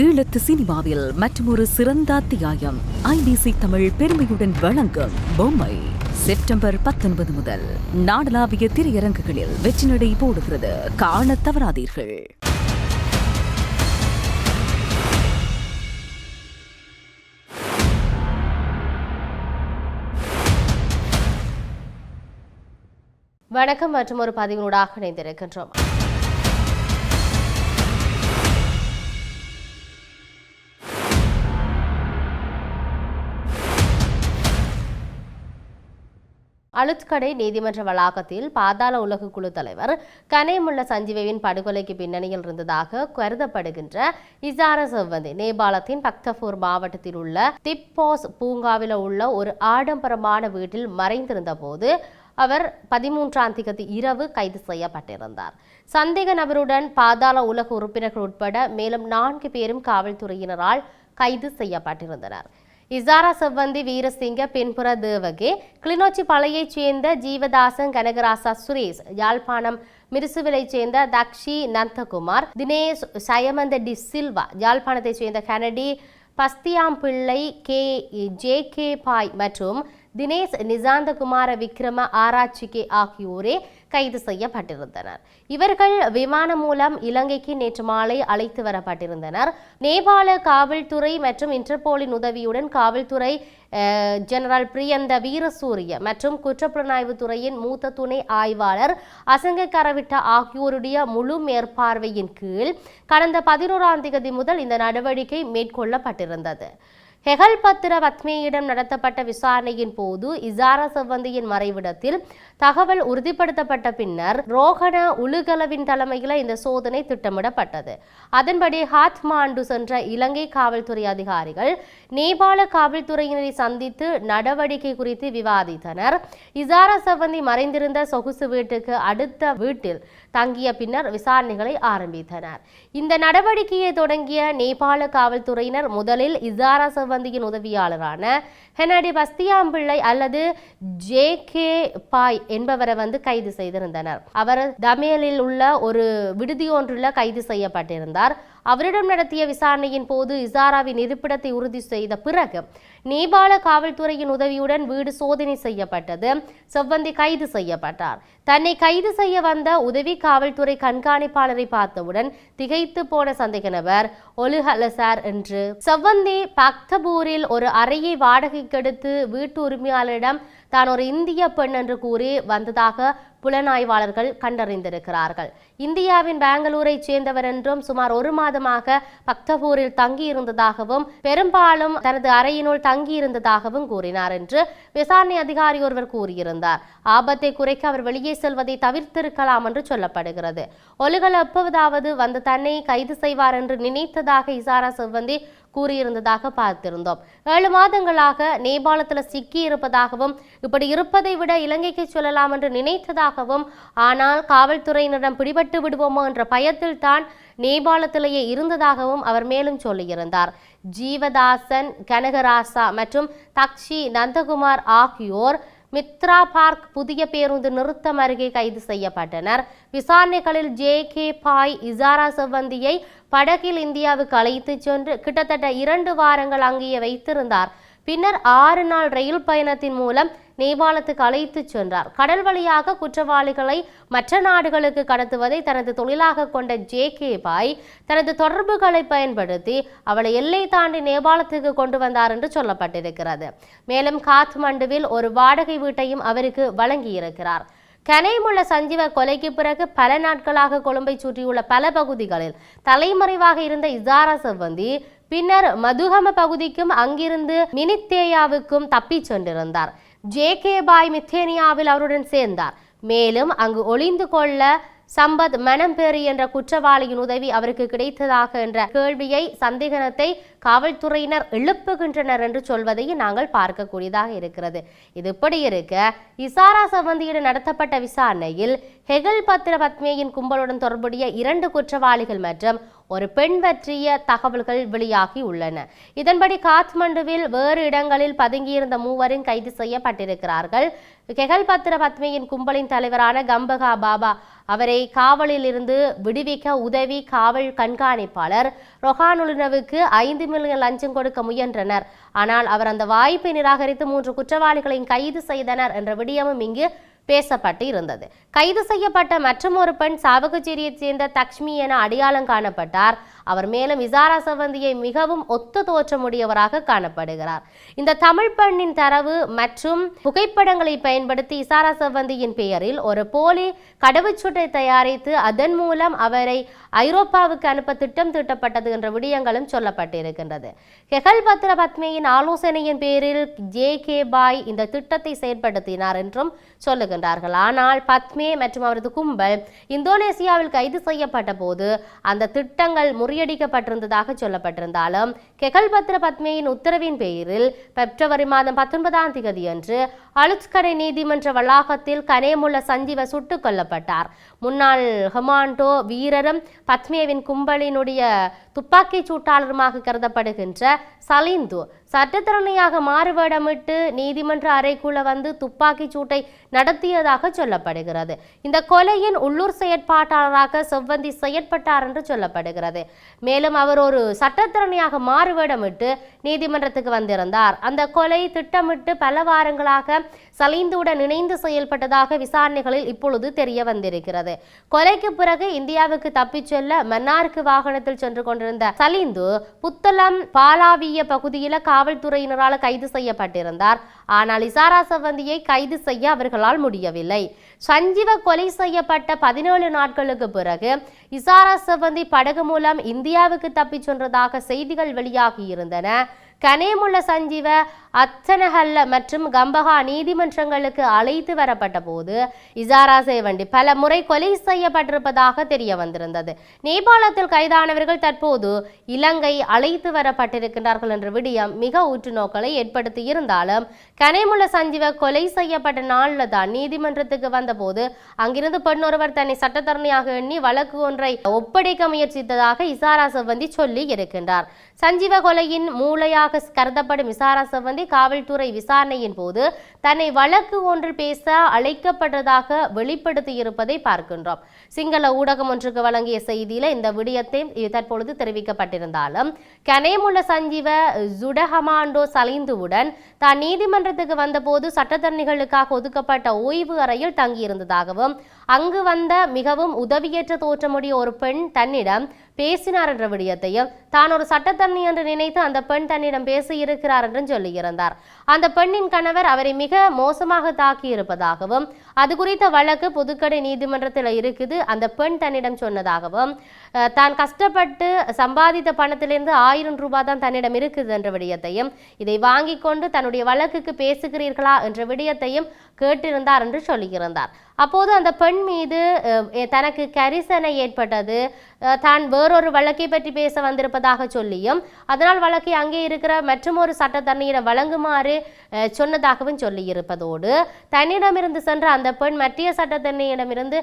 ஈழத்து சினிமாவில் மற்றொரு சிறந்த அத்தியாயம். ஐபிசி தமிழ் பெருமையுடன் வழங்கும் பொம்மை. செப்டம்பர் பத்தொன்பது முதல் நாடளாவிய திரையரங்குகளில் வெற்றி நடை போடுகிறது. காண தவறாதீர்கள். வணக்கம் மற்றும் ஒரு பதிவினூடாக இணைந்திருக்கின்றோம். அழுத்கடை நீதிமன்ற வளாகத்தில் பாதாள உலக குழு தலைவர் கனேமுள்ள சஞ்சீவின் படுகொலைக்கு பின்னணியில் இருந்ததாக கருதப்படுகின்ற இசார செவ்வந்தி நேபாளத்தின் பக்தபூர் மாவட்டத்தில் உள்ள திப்போஸ் பூங்காவில் உள்ள ஒரு ஆடம்பரமான வீட்டில் மறைந்திருந்த போது அவர் பதிமூன்றாம் திகதி இரவு கைது செய்யப்பட்டிருந்தார். சந்தேக நபருடன் பாதாள உலக உறுப்பினர்கள் உட்பட மேலும் நான்கு பேரும் காவல்துறையினரால் கைது செய்யப்பட்டிருந்தனர். இசாரா செவ்வந்தி வீரசிங்க பின்புற தேவகே. கிளிநொச்சி பழையைச் சேர்ந்த ஜீவதாசன் கனகராசா சுரேஷ். யாழ்ப்பாணம் மிருசுவிலைச் சேர்ந்த தக்ஷி நந்தகுமார். தினேஷ் சயமந்த டி சில்வா. யாழ்ப்பாணத்தைச் சேர்ந்த Kennedy Bastiampillai K J K Bhai மற்றும் தினேஷ் நிசாந்தகுமார விக்ரம ஆராய்ச்சிகே ஆகியோரே கைது செய்யப்பட்டிருந்தனர். இவர்கள் விமானம் மூலம் இலங்கைக்கு நேற்று மாலை அழைத்து வரப்பட்டிருந்தனர். நேபாள காவல்துறை மற்றும் இன்டர்போலின் உதவியுடன் காவல்துறை அஹ், ஜெனரல் பிரியந்த வீரசூரிய மற்றும் குற்றப்புலனாய்வு துறையின் மூத்த துணை ஆய்வாளர் அசங்க கரவிட்ட ஆகியோருடைய முழு மேற்பார்வையின் கீழ் கடந்த பதினோராம் தேதி முதல் இந்த நடவடிக்கை மேற்கொள்ளப்பட்டிருந்தது. ஹெகல் பத்திர பத்மேயிடம் நடத்தப்பட்ட விசாரணையின் போது இசாரா செவ்வந்தியின் மறைவிடத்தில் தகவல் உறுதிப்படுத்தப்பட்ட பின்னர் ரோகண உலுகலவின் தலைமையில் இந்த சோதனை திட்டமிடப்பட்டது. அதன்படி ஹாத்மாண்டு சென்ற இலங்கை காவல்துறை அதிகாரிகள் நேபாள காவல்துறையினரை சந்தித்து நடவடிக்கை குறித்து விவாதித்தனர். இசாரா செவ்வந்தி மறைந்திருந்த சொகுசு வீட்டுக்கு அடுத்த வீட்டில் தங்கிய பின்னர் விசாரணைகளை ஆரம்பித்தனர். இந்த நடவடிக்கையை தொடங்கிய நேபாள காவல்துறையினர் முதலில் இசாரா செவ்வந்தியின் உதவியாளரான ஹெனடி பஸ்தியாம்பிள்ளை அல்லது ஜே கே பாய் என்பவரை வந்து கைது செய்திருந்தனர். அவர் தமேலில் உள்ள ஒரு விடுதி ஒன்றில் கைது செய்யப்பட்டிருந்தார். அவரிடம் நடத்திய விசாரணையின் போது இசாராவின் இருப்பிடத்தை உறுதி செய்த பிறகு நேபாள காவல்துறையின் உதவியுடன் வீடு சோதனை செய்யப்பட்டது. செவ்வந்தி கைது செய்யப்பட்டார். தன்னை கைது செய்ய வந்த உதவி காவல்துறை கண்காணிப்பாளரை பார்த்தவுடன் திகைத்து போன சந்தேக நபர் ஒலுஹலசார் என்று. செவ்வந்தி பக்தபூரில் ஒரு அறையை வாடகைக்கு எடுத்து வீட்டு உரிமையாளரிடம் தான் ஒரு இந்திய பெண் என்று கூறி வந்ததாக புலனாய்வாளர்கள் கண்டறிந்திருக்கிறார்கள். இந்தியாவின் பெங்களூரை சேர்ந்தவர் என்றும் சுமார் ஒரு மாதமாக பக்தபூரில் தங்கியிருந்ததாகவும் பெரும்பாலும் தனது அறையினுள் தங்கியிருந்ததாகவும் கூறினார் என்று விசாரணை அதிகாரி ஒருவர் கூறியிருந்தார். ஆபத்தை குறைக்க அவர் வெளியே செல்வதை தவிர்த்திருக்கலாம் என்று சொல்லப்படுகிறது. ஒலுகல் எப்போதாவது வந்து தன்னை கைது செய்வார் என்று நினைத்ததாக இசாரா செவ்வந்தி கூறியிருந்ததாக பார்த்திருந்தோம். ஏழு மாதங்களாக நேபாளத்தில் சிக்கி இருப்பதாகவும் இப்படி இருப்பதை விட இலங்கைக்கு சொல்லலாம் என்று நினைத்ததாகவும் ஆனால் காவல்துறையினரிடம் பிடிபட்டு விடுவோமோ என்ற பயத்தில் தான் நேபாளத்திலேயே இருந்ததாகவும் அவர் மேலும் சொல்லியிருந்தார். ஜீவதாசன் கனகராசா மற்றும் தக்ஷி நந்தகுமார் ஆகியோர் மித்ரா பார்க் புதிய பேருந்து நிறுத்தம் அருகே கைது செய்யப்பட்டனர். விசாரணைகளில் ஜே கே பாய் இசாரா செவ்வந்தியை படகில் இந்தியாவுக்கு அழைத்துச் சென்று கிட்டத்தட்ட இரண்டு வாரங்கள் அங்கேயே வைத்திருந்தார். பின்னர் ஆறு நாள் ரயில் பயணத்தின் மூலம் நேபாளத்துக்கு அழைத்துச் சென்றார். கடல் வழியாக குற்றவாளிகளை மற்ற நாடுகளுக்கு கடத்துவதை தனது தொழிலாக கொண்ட ஜே கே பாய் தனது தொடர்புகளை பயன்படுத்தி அவளை எல்லை தாண்டி நேபாளத்துக்கு கொண்டு வந்தார் என்று சொல்லப்பட்டிருக்கிறது. மேலும் காத்மண்டுவில் ஒரு வாடகை வீட்டையும் அவருக்கு வழங்கியிருக்கிறார். கனைமுள்ள சஞ்சீவ கொலைக்கு பிறகு பல நாட்களாக கொழும்பை சுற்றியுள்ள பல பகுதிகளில் தலைமறைவாக இருந்த இசாரா செவ்வந்தி பின்னர் மதுகம பகுதிக்கும் அங்கிருந்து மினித்தேயாவுக்கும் தப்பிச் சென்றிருந்தார். ஜே கே பாய் மித்தேனியாவில் அவருடன் சேர்ந்தார். மேலும் அங்கு ஒளிந்து கொள்ள சம்பத் மனம்பேரி என்ற குற்றவாளியின் உதவி அவருக்கு கிடைத்ததாக என்ற கேள்வியை சந்தேகத்தை காவல்துறையினர் எழுப்புகின்றனர் என்று சொல்வதையும் நாங்கள் பார்க்கக்கூடியதாக இருக்கிறது. இது இப்படி இருக்க இசாரா சம்பந்தியிடம் நடத்தப்பட்ட விசாரணையில் ஹெகல் பத்திர பத்மேயின் கும்பலுடன் தொடர்புடைய இரண்டு குற்றவாளிகள் மற்றும் ஒரு பெண் பற்றிய தகவல்கள் வெளியாகி உள்ளன. இதன்படி காத்மண்டுவில் வேறு இடங்களில் பதுங்கியிருந்த மூவரும் கைது செய்யப்பட்டிருக்கிறார்கள். கெகல் பத்ர பத்மியின் கும்பலின் தலைவரான கம்பகா பாபா அவரை காவலில் இருந்து விடுவிக்க உதவி காவல் கண்காணிப்பாளர் ரொஹானுலினவுக்கு ஐந்து மில்லியன் லஞ்சம் கொடுக்க முயன்றனர். ஆனால் அவர் அந்த வாய்ப்பை நிராகரித்து மூன்று குற்றவாளிகளையும் கைது செய்தனர் என்ற விடயமும் இங்கு பேசப்பட்டு இருந்தது. கைது செய்யப்பட்ட மற்றொரு பெண் சாவகச்சேரியைச் சேர்ந்த தக்ஷ்மி என அடையாளம் காணப்பட்டார். அவர் மேலும் விசாரா சவந்தியை மிகவும் ஒத்த தோற்றமுடையவராக காணப்படுகிறார். இந்த தமிழ் பெண்ணின் தரவு மற்றும் புகைப்படங்களை பயன்படுத்தி இசாரா சவந்தியின் பெயரில் ஒரு போலி கடவுச்சொட்டை தயாரித்து அதன் மூலம் அவரை ஐரோப்பாவுக்கு அனுப்ப திட்டம் தீட்டப்பட்டது என்ற விடயங்களும் சொல்லப்பட்டிருக்கின்றது. ஹெகல் பத்ர பத்மியின் ஆலோசனையின் பேரில் ஜே கே பாய் இந்த திட்டத்தை செயற்படுத்தினார் என்றும் சொல்லுகின்றார்கள். ஆனால் பத்மே மற்றும் அவரது கும்பல் இந்தோனேசியாவில் கைது செய்யப்பட்ட போது அந்த திட்டங்கள் முறை முறியடிக்கப்பட்டிருந்ததாக சொல்லப்பட்டிருந்தாலும் கெகல் பத்ர உத்தரவின் பேரில் பிப்ரவரி மாதம் பத்தொன்பதாம் தேதியன்று அலுத்கடை நீதிமன்ற வளாகத்தில் கனேமுள்ள சஞ்சீவ சுட்டுக் கொல்லப்பட்டார். முன்னாள் ஹமாண்டோ வீரரும் பத்மியவின் கும்பலினுடைய துப்பாக்கிச் சூட்டாளருமாக கருதப்படுகின்ற சலிந்து சட்டத்திறனையாக மாறுவேடமிட்டு நீதிமன்ற அறைக்குள்ள வந்து துப்பாக்கிச் சூட்டை நடத்தியதாக சொல்லப்படுகிறது. இந்த கொலையின் உள்ளூர் செயற்பாட்டாளராக செவ்வந்தி செயற்பட்டார் என்று சொல்லப்படுகிறது. மேலும் அவர் ஒரு சட்டத்திறனையாக மாறுவேடமிட்டு நீதிமன்றத்துக்கு வந்திருந்தார். அந்த கொலை திட்டமிட்டு பல வாரங்களாக சலீந்துடன் இணைந்து செயல்பட்டதாக விசாரணைகளில் இப்பொழுது தெரிய வந்திருக்கிறது. கொலைக்கு பிறகு இந்தியாவுக்கு தப்பிச் செல்ல மன்னாருக்கு வாகனத்தில் சென்று கொண்டிருந்த சலீந்து புத்தளம் பாலாவிய பகுதியில் காவல்துறையினரால் கைது செய்யப்பட்டிருந்தார். ஆனால் இசாரா சவந்தியை கைது செய்ய அவர்களால் முடியவில்லை. சஞ்சீவ கொலை செய்யப்பட்ட பதினேழு நாட்களுக்கு பிறகு இசாரா சவந்தி படகு மூலம் இந்தியாவுக்கு தப்பிச் சென்றதாக செய்திகள் வெளியாகி கனேமுல்ல கனேமுள்ள சஞ்சீவ அத்தனஹல்ல மற்றும் கம்பஹா நீதிமன்றங்களுக்கு அழைத்து வரப்பட்ட போது இசாரா சேவண்டி பல முறை கொலை செய்யப்பட்டிருப்பதாக தெரிய வந்திருந்தது. நேபாளத்தில் கைதானவர்கள் தற்போது இலங்கை அழைத்து வரப்பட்டிருக்கின்றார்கள் என்ற விடயம் மிக உற்றுநோக்களை ஏற்படுத்தி இருந்தாலும் கனேமுள்ள சஞ்சீவ கொலை செய்யப்பட்ட நாளில் தான் நீதிமன்றத்துக்கு வந்தபோது அங்கிருந்து பெண் ஒருவர் தன்னை சட்டத்தரணியாக எண்ணி வழக்கு ஒன்றை ஒப்படைக்க முயற்சித்ததாக இசாரா செவ்வந்தி சொல்லி இருக்கின்றார். சஞ்சீவ கொலையின் மூளையாக கருதப்படும் இசாரா சம்பந்தி காவல்துறை விசாரணையின் போது தன்னை வழக்கு ஒன்றில் பேச அழைக்கப்பட்டதாக வெளிப்படுத்தியிருப்பதை பார்க்கின்றோம். சிங்கள ஊடகம் ஒன்றுக்கு வழங்கிய செய்தியில இந்த விடயத்தை தற்பொழுது தெரிவிக்கப்பட்டிருந்தாலும் கனேமுள்ள சஞ்சீவ ஜுடஹமாண்டோ சலிந்துவுடன் தான் நீதிமன்றத்துக்கு வந்தபோது சட்டத்தரணிகளுக்காக ஒதுக்கப்பட்ட ஓய்வு அறையில் தங்கியிருந்ததாகவும் அங்கு வந்த மிகவும் உதவியற்ற தோற்றமுடைய ஒரு பெண் தன்னிடம் பேசினார் என்ற விடயத்தையும் தான் ஒரு சட்டத்தண்ணி என்று நினைத்து அந்த பெண் தன்னிடம் பேசி இருக்கிறார் என்றும் சொல்லியிருந்தார். அந்த பெண்ணின் கணவர் அவரை மிக மோசமாக தாக்கி இருப்பதாகவும் அது குறித்த வழக்கு புதுக்கடை நீதிமன்றத்தில் இருக்குது. அந்த பெண் தன்னிடம் சொன்னதாகவும் தான் கஷ்டப்பட்டு சம்பாதித்த பணத்திலிருந்து ஆயிரம் ரூபாய் தான் தன்னிடம் இருக்குது என்ற விடயத்தையும் இதை வாங்கி கொண்டு தன்னுடைய வழக்குக்கு பேசுகிறீர்களா என்ற விடயத்தையும் கேட்டிருந்தார் என்று சொல்லியிருந்தார். அப்போது அந்த பெண் மீது தனக்கு கரிசனை ஏற்பட்டது. தான் வேறொரு வழக்கை பற்றி பேச வந்திருப்பதாக சொல்லியும் அதனால் வழக்கை அங்கே இருக்கிற மற்றொரு சட்டத்தரணியிடம் வழங்குமாறு சொன்னதாகவும் சொல்லியிருப்பதோடு தன்னிடமிருந்து சென்ற அந்த பெண் மத்திய சட்டத்தரணியிடமிருந்து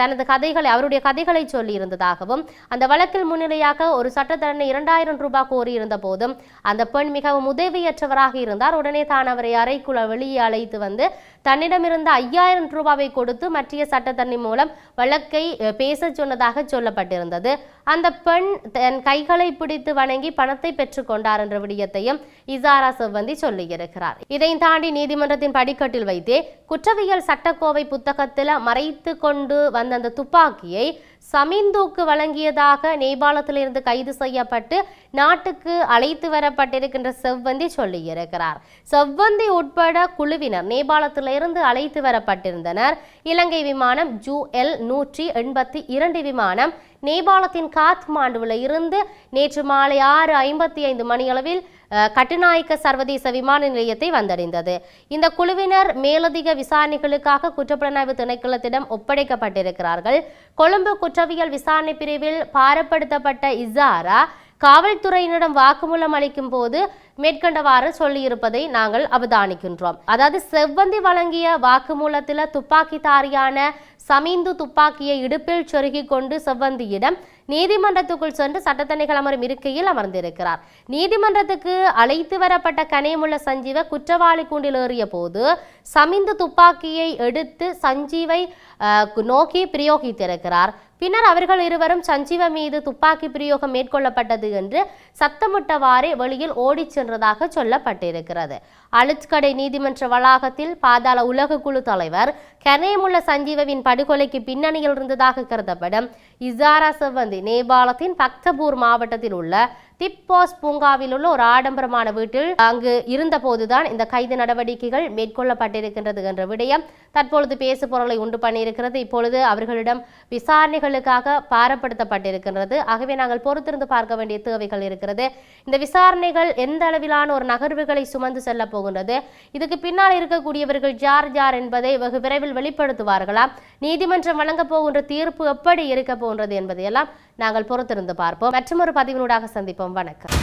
தனது கதைகளை அவருடைய கதைகளை சொல்லியிருந்ததாகவும் அந்த வழக்கில் முன்னிலையாக ஒரு சட்டத்தரணி இரண்டாயிரம் ரூபாய் கோரியிருந்த போதும் அந்த பெண் மிகவும் உதவியற்றவராக இருந்தார். உடனே தான் அவரை அறைக்குள்ள வெளியே அழைத்து வந்து தன்னிடமிருந்த ஐயாயிரம் ரூபாவை கொடுத்து மற்றிய சட்டத்தண்ணி மூலம் வழக்கை பேச சொன்னதாக சொல்லப்பட்டிருந்தது. அந்த பெண் தன் கைகளை பிடித்து வணங்கி பணத்தை பெற்றுக்கொண்டார் என்ற விடயத்தையும் இசாரா செவ்வந்தி சொல்லியிருக்கிறார். இதை தாண்டி நீதிமன்றத்தின் படிக்கட்டில் வைத்தே குற்றவியல் சட்டக்கோவை புத்தகத்தில் மறைத்து கொண்டு வந்த அந்த துப்பாக்கியை சமீந்துக்கு வழங்கியதாக நேபாளத்திலிருந்து கைது செய்யப்பட்டு நாட்டுக்கு அழைத்து வரப்பட்டிருக்கின்ற செவ்வந்தி சொல்லியிருக்கிறார். செவ்வந்தி உட்பட குழுவினர் நேபாளத்திலிருந்து அழைத்து வரப்பட்டிருந்தனர். இலங்கை விமானம் ஜூ எல் நூற்றி எண்பத்தி இரண்டு விமானம் நேபாளத்தின் காத்மாண்டுவில் இருந்து நேற்று மாலை ஆறு ஐம்பத்தி ஐந்து மணியளவில் கட்டுநாயக்க சர்வதேச விமான நிலையத்தை வந்தடைந்தது. இந்த குழுவினர் மேலதிக விசாரணைகளுக்காக குற்றப்புலனாய்வு திணைக்களத்திடம் ஒப்படைக்கப்பட்டிருக்கிறார்கள். கொழும்பு குற்றவியல் விசாரணை பிரிவில் பாரப்படுத்தப்பட்ட இசாரா காவல்துறையினரிடம் வாக்குமூலம் அளிக்கும் போது மேற்கண்டவாறு சொல்லியிருப்பதை நாங்கள் அவதானிக்கின்றோம். அதாவது செவ்வந்தி வழங்கிய வாக்குமூலத்தில் துப்பாக்கிதாரியான சமீந்து துப்பாக்கியை இடுப்பில் சொருகி கொண்டு செவ்வந்தியிடம் நீதிமன்றத்துக்குள் சென்று சட்டத்தணிகள் அமரும் இருக்கையில் அமர்ந்திருக்கிறார். நீதிமன்றத்துக்கு அழைத்து வரப்பட்ட கனியமுள்ள சஞ்சீவ குற்றவாளி கூண்டில் ஏறிய போது சமிந்து துப்பாக்கியை எடுத்து சஞ்சீவை நோக்கி பிரயோகித்திருக்கிறார். பின்னர் அவர்கள் இருவரும் சஞ்சீவ மீது துப்பாக்கி பிரயோகம் மேற்கொள்ளப்பட்டது என்று சத்தமிட்டவாறே வெளியில் ஓடிச் சென்றதாக சொல்லப்பட்டிருக்கிறது. அழுத்கடை நீதிமன்ற வளாகத்தில் பாதாள உலக குழு தலைவர் கனேமுள்ள சஞ்சீவவின் படுகொலைக்கு பின்னணியில் இருந்ததாக கருதப்படும் இசாரா செவ்வந்தி நேபாளத்தின் பக்தபூர் மாவட்டத்தில் உள்ள திப்பாஸ் பூங்காவில் உள்ள ஒரு ஆடம்பரமான வீட்டில் அங்கு இருந்தபோதுதான் இந்த கைது நடவடிக்கைகள் மேற்கொள்ளப்பட்டிருக்கின்றது என்ற விடயம் தற்பொழுது பேசு பொருளை உண்டு பண்ணியிருக்கிறது. இப்பொழுது அவர்களிடம் விசாரணைகளுக்காக பாரப்படுத்தப்பட்டிருக்கின்றது. ஆகவே நாங்கள் பொறுத்திருந்து பார்க்க வேண்டிய தேவைகள் இருக்கிறது. இந்த விசாரணைகள் எந்த அளவிலான ஒரு நகர்வுகளை சுமந்து செல்ல போகின்றது? இதுக்கு பின்னால் இருக்கக்கூடியவர்கள் யார் யார் என்பதை வெகு விரைவில் வெளிப்படுத்துவார்களா? நீதிமன்றம் வழங்கப் போகின்ற தீர்ப்பு எப்படி இருக்க போகின்றது என்பதையெல்லாம் நாங்கள் பொறுத்திருந்து பார்ப்போம். மற்றொரு பதிவினூடாக சந்திப்போம். வணக்கம்.